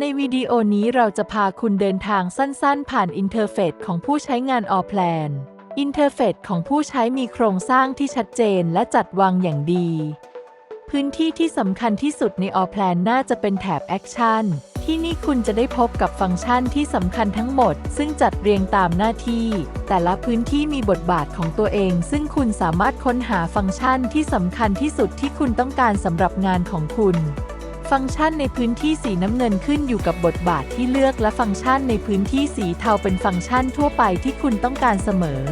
ในวิดีโอนี้เราจะพาคุณเดินทางสั้นๆ ผ่านอินเทอร์เฟซของผู้ใช้งาน All Plan อินเทอร์เฟซของผู้ใช้มีโครงสร้างที่ชัดเจนและจัดวางอย่างดี พื้นที่ที่สำคัญที่สุดใน All Plan น่าจะเป็นแถบ Action ที่นี่คุณจะได้พบกับฟังก์ชันที่สำคัญทั้งหมด ซึ่งจัดเรียงตามหน้าที่ แต่ละพื้นที่มีบทบาทของตัวเอง ซึ่งคุณสามารถค้นหาฟังก์ชันที่สำคัญที่สุดที่คุณต้องการสำหรับงานของคุณ ฟังก์ชันในพื้นที่สีน้ำเงินขึ้นอยู่กับบทบาทที่เลือกและฟังก์ชันในพื้นที่สีเทาเป็นฟังก์ชันทั่วไปที่คุณต้องการเสมอ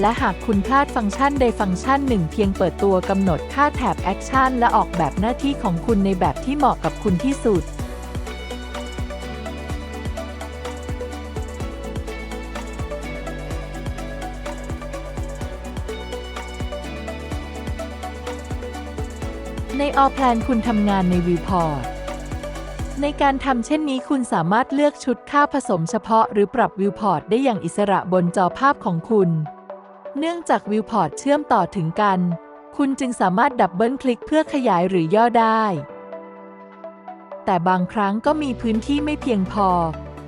และหากคุณพลาดฟังก์ชันใดฟังก์ชันหนึ่งเพียงเปิดตัวกำหนดค่าแถบแอคชั่นและออกแบบหน้าที่ของคุณในแบบที่เหมาะกับคุณที่สุด ใน All Plan คุณทำงานใน Viewport ในการทำเช่นนี้คุณสามารถเลือกชุดค่าผสมเฉพาะหรือปรับ Viewport ได้อย่างอิสระบนจอภาพของคุณ เนื่องจาก Viewport เชื่อมต่อถึงกัน คุณจึงสามารถดับเบิลคลิกเพื่อขยายหรือย่อได้ แต่บางครั้งก็มีพื้นที่ไม่เพียงพอ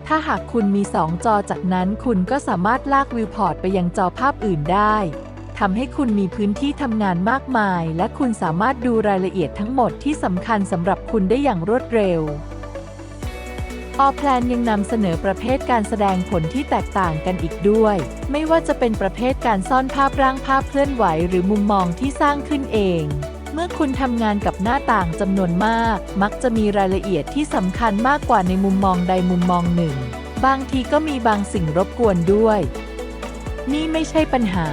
ถ้าหากคุณมี 2 จอจากนั้นคุณก็สามารถลาก Viewport ไปยังจอภาพอื่นได้ ทำให้คุณมีพื้นที่ทำงานมากมาย และคุณสามารถดูรายละเอียดทั้งหมดที่สำคัญสำหรับคุณได้อย่างรวดเร็วออแพลนยังนำเสนอประเภทการแสดงผลที่แตกต่างกันอีกด้วย ไม่ว่าจะเป็นประเภทการซ่อนภาพร่างภาพเคลื่อนไหวหรือมุมมองที่สร้างขึ้นเอง เมื่อคุณทำงานกับหน้าต่างจำนวนมาก มักจะมีรายละเอียดที่สำคัญมากกว่าในมุมมองใดมุมมองหนึ่ง บางทีก็มีบางสิ่งรบกวนด้วย นี่ไม่ใช่ปัญหา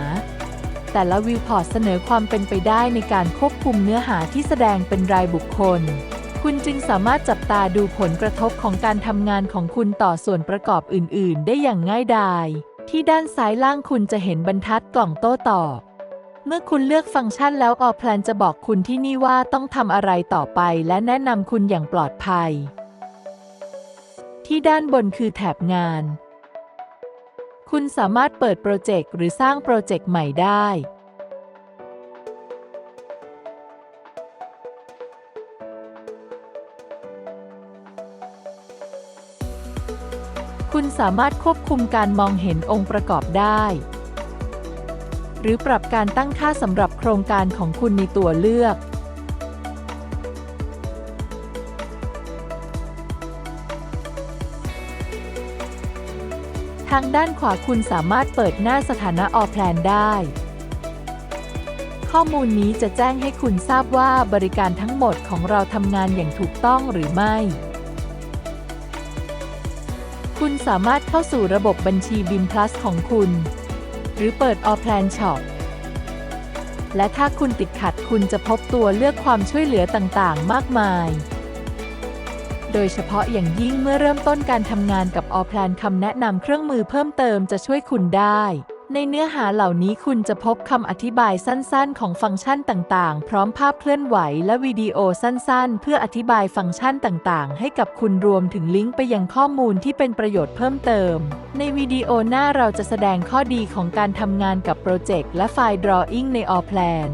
แต่ละวิวพอร์ตเสนอความเป็นไปได้ในการควบคุมเนื้อหาที่แสดงเป็นรายบุคคล คุณจึงสามารถจับตาดูผลกระทบของการทำงานของคุณต่อส่วนประกอบอื่น ๆ ได้อย่างง่ายดาย ที่ด้านซ้ายล่างคุณจะเห็นบรรทัดกล่องโต้ตอบ เมื่อคุณเลือกฟังก์ชันแล้วออแพลนจะบอกคุณที่นี่ว่าต้องทำอะไรต่อไปและแนะนำคุณอย่างปลอดภัย ที่ด้านบนคือแถบงาน คุณสามารถเปิดโปรเจกต์หรือสร้างโปรเจกต์ใหม่ได้ คุณสามารถควบคุมการมองเห็นองค์ประกอบได้ หรือปรับการตั้งค่าสำหรับโครงการของคุณในตัวเลือก ทางด้านขวาคุณสามารถเปิดหน้าสถานะออแพลนได้ ข้อมูลนี้จะแจ้งให้คุณทราบว่าบริการทั้งหมดของเราทำงานอย่างถูกต้องหรือไม่ คุณสามารถเข้าสู่ระบบบัญชี BIM Plus ของคุณ หรือเปิด All Plan Shop และถ้าคุณติดขัดคุณจะพบตัวเลือกความช่วยเหลือต่าง ๆ มากมาย โดยเฉพาะอย่างยิ่งเมื่อเริ่มต้นการทำงานกับ All Plan คำแนะนำเครื่องมือเพิ่มเติมจะช่วยคุณได้ ในเนื้อหาเหล่านี้คุณจะพบคำอธิบายสั้นๆ ของฟังก์ชันต่างๆ พร้อมภาพเคลื่อนไหวและวิดีโอสั้นๆ เพื่ออธิบายฟังก์ชันต่างๆ ให้กับคุณรวมถึงลิงก์ไปยังข้อมูลที่เป็นประโยชน์เพิ่มเติม ในวิดีโอหน้าเราจะแสดงข้อดีของการทำงานกับโปรเจกต์และไฟล์ Drawing ใน All Plan